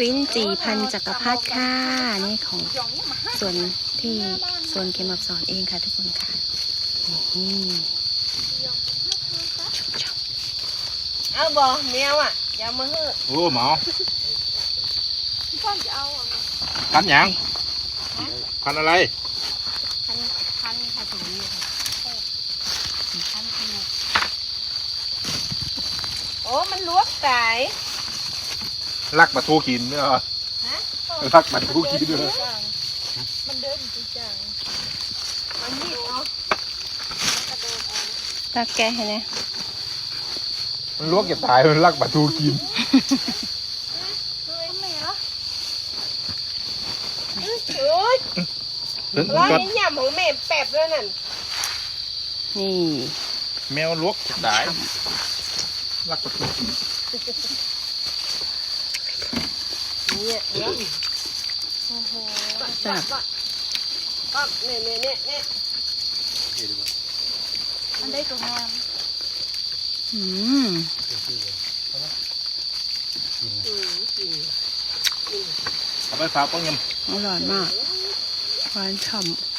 ริ้นจีพันจักรพรรดิค่ะนี่ของส่วนที่ส่วนเกมอับสอนเองค่ะทุกคนค่ะนี่ชมเอาบ่แมวอะอย่ามาเฮ้อโอ้หมอพันหยังพันอะไรพันพันพันถุงนี้ค่ะพันถุง โอ้ มันลวกไก่ลักปลาทูกินเนาะฮะลักปลาทูกินเนาะมันเดินจริงจังมันมีดเอาๆตักแกะให้นะมันลวกจะตายมันลักปลาทูกินเฮ้ยแม่เหรอเอ้ยร้อยนี่ยำของแม่แป๊บแล้วนั่น นี่ แมวลวกจะตาย ลักปลาทูกินเนี่ยเนาะโอ้โหจับก็เนี่ยเนี่ยเนี่ยเนี่ยอันได้ตัวงามอืมอืมอืมเอาไปฝากป้องยอร่อยมากหวานฉ่ำ